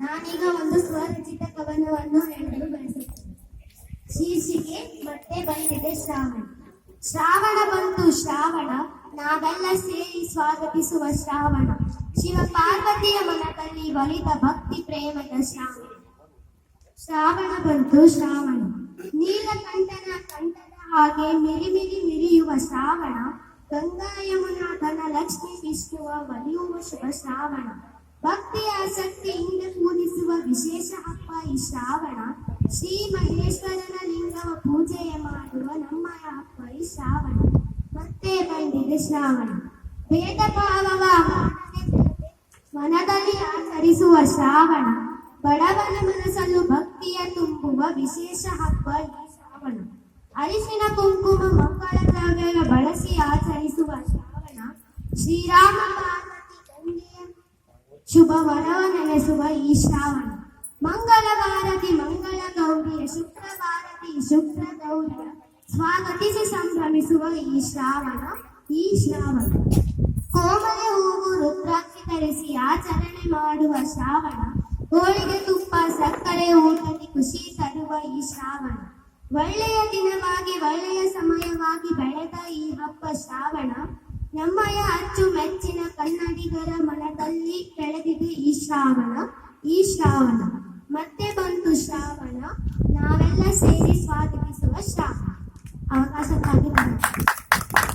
ನಾನೀಗ ಒಂದು ಸ್ವರಚಿತ ಕವನವನ್ನು ಹೇಳಲು ಬಯಸುತ್ತೇನೆ. ಶೀರ್ಷಿಕೆ ಮತ್ತೆ ಬಂದಿದೆ ಶ್ರಾವಣ. ಶ್ರಾವಣ ಬಂತು, ಶ್ರಾವಣ. ನಾವೆಲ್ಲ ಸೇರಿ ಸ್ವಾಗತಿಸುವ ಶ್ರಾವಣ. ಶಿವ ಪಾರ್ವತಿಯ ಮನದಲ್ಲಿ ಒಲಿದ ಭಕ್ತಿ ಪ್ರೇಮದ ಶ್ರಾವಣ. ಶ್ರಾವಣ ಬಂತು, ಶ್ರಾವಣ. ನೀಲಕಂಠನ ಕಂಠದ ಹಾಗೆ ಮಿರಿ ಮಿರಿ ಮಿರಿಯುವ ಶ್ರಾವಣ. ಗಂಗಾ ಯಮುನಾ ಧನ ಲಕ್ಷ್ಮಿ ವಿಷ್ಣುವ ಒಲಿಯುವ ಶುಭ ಶ್ರಾವಣ. ಭಕ್ತಿಯ ಆಸಕ್ತಿಯಿಂದ ಪೂಜಿಸುವ ವಿಶೇಷ ಹಬ್ಬ ಈ ಶ್ರಾವಣ. ಶ್ರೀ ಮಹೇಶ್ವರನ ಲಿಂಗವ ಪೂಜೆಯ ಮಾಡುವ ನಮ್ಮಯ ಹಬ್ಬ ಈ ಶ್ರಾವಣ. ಮತ್ತೆ ಬಂದಿದೆ ಶ್ರಾವಣ. ಭೇದ ಭಾವವ ಮನದಲ್ಲಿ ಆಚರಿಸುವ ಶ್ರಾವಣ. ಬಡವನ ಮನಸ್ಸನ್ನು ಭಕ್ತಿಯ ತುಂಬುವ ವಿಶೇಷ ಹಬ್ಬ ಈ ಶ್ರಾವಣ. ಅರಿಶಿನ ಕುಂಕುಮ ಮಕ್ಕಳ ದ್ರವ್ಯ ಬಳಸಿ ಆಚರಿಸುವ ಶ್ರಾವಣ. ಶ್ರೀರಾಮ ಶುಭ ವರವ ನೆನೆಸುವ ಈ ಶ್ರಾವಣ ಮಂಗಳವಾರತಿ ಮಂಗಳ ಗೌರಿಯ ಶುಕ್ರವಾರತಿ ಶುಕ್ರ ಗೌರಿಯ ಸ್ವಾಗತಿಸಿ ಸಂಭ್ರಮಿಸುವ ಈ ಶ್ರಾವಣ ಈ ಶ್ರಾವಣ ಕೋಮಲೆ ಹೂವು ರುದ್ರಾಕ್ಷಿ ಧರಿಸಿ ಆಚರಣೆ ಮಾಡುವ ಶ್ರಾವಣ. ಹೋಳಿಗೆ ತುಪ್ಪ, ಸಕ್ಕರೆ, ಊಟಕ್ಕೆ ಖುಷಿ ತರುವ ಈ ಶ್ರಾವಣ ಒಳ್ಳೆಯ ದಿನವಾಗಿ, ಒಳ್ಳೆಯ ಸಮಯವಾಗಿ ಬೆಳೆದ ಈ ಹಬ್ಬ ಶ್ರಾವಣ. ನಮ್ಮಯ ಅಚ್ಚು ಮೆಚ್ಚಿನ ಕನ್ನಡಿಗರ ಮನದಲ್ಲಿ ಶ್ರಾವಣ ಈ ಶ್ರಾವಣ. ಮತ್ತೆ ಬಂತು ಶ್ರಾವಣ. ನಾವೆಲ್ಲ ಸೇರಿ ಸ್ವಾಗತಿಸುವ ಶ್ರಾವಣ. ಅವಕಾಶಕ್ಕಾಗಿ